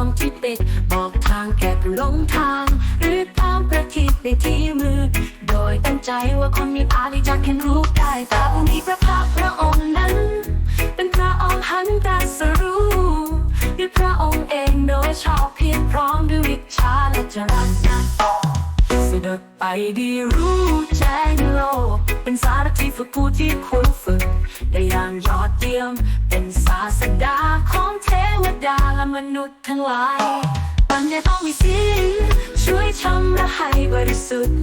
ปิด บอกทางแก่ผู้หลงทาง หรือตามประทีปในที่มือโดยตั้งใจว่าคนมีอาลิจะเห็นรู้ได้แต่ผู้มีพระภาคพระองค์นั้น เป็นพระองค์หันตรัสรู้ด้วยพระองค์เองโดยชอบเพียงพร้อมด้วยวิชาและจรัญญาเสด็จไปดีรู้แจ้งโลก เป็นสารที่ฝึกผู้ที่ควรฝึก อย่างยอดเยี่ยม เป็นศาสดาของเทวดาและมนุษย์ทั้งหลายปัญญาต้องมีศีลช่วยชำระให้บริสุทธิ์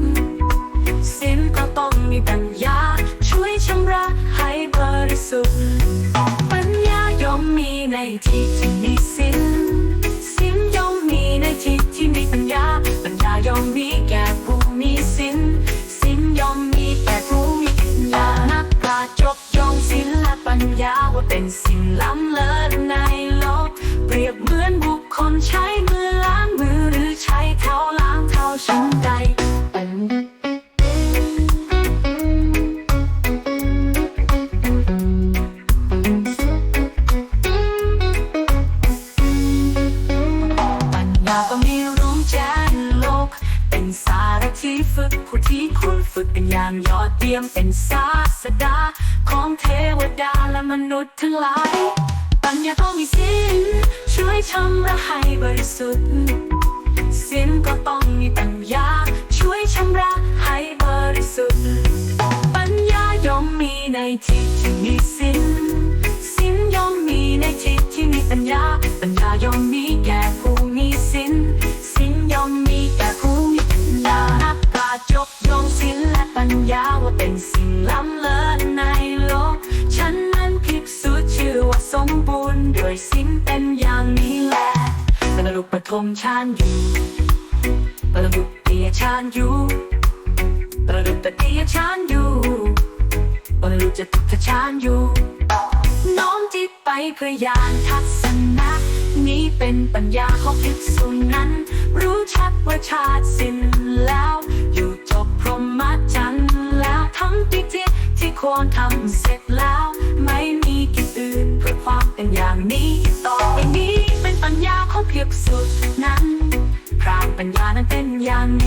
ศีลก็ต้องมีปัญญา ช่วยชำระให้บริสุทธิ์ปัญญาย่อมมีในที่ ผู้ที่ควรฝึกเป็นอย่างยอดเยี่ยมเป็นศาสดา ของเทวดาและมนุษย์ทั้งหลาย ปัญญาต้องมีศีลช่วยชำระให้บริสุทธิ์ศีลก็ต้องมีปัญญา ช่วยชำระให้บริสุทธิ์ ปัญญาย่อมมีในที่ที่มีศีลศีลย่อมมีในที่ที่มีปัญญา ปัญญาย่อม ตระลุกปฐมฌานอยู่ตระลุเตียฌานอยู่ประดุจตติยชานอยู่ประดุจจตุทชานอยู่น้อมจิตไปเพื่อญาณทัศนะ นี้เป็นปัญญาของภิกษุนั้น รู้ชัดว่าชาติสิ้นแล้วอยู่จบพรหมจรรย์แล้วทั้งปิจิตที่ควรทำเสร็จแล้ว ไม่มีกิจอื่นเพื่อความเป็นอย่างนี้ต่อไปนี้ ปัญญาของภิกษุนั้นพรามปัญญานั้นเป็นอย่างนี้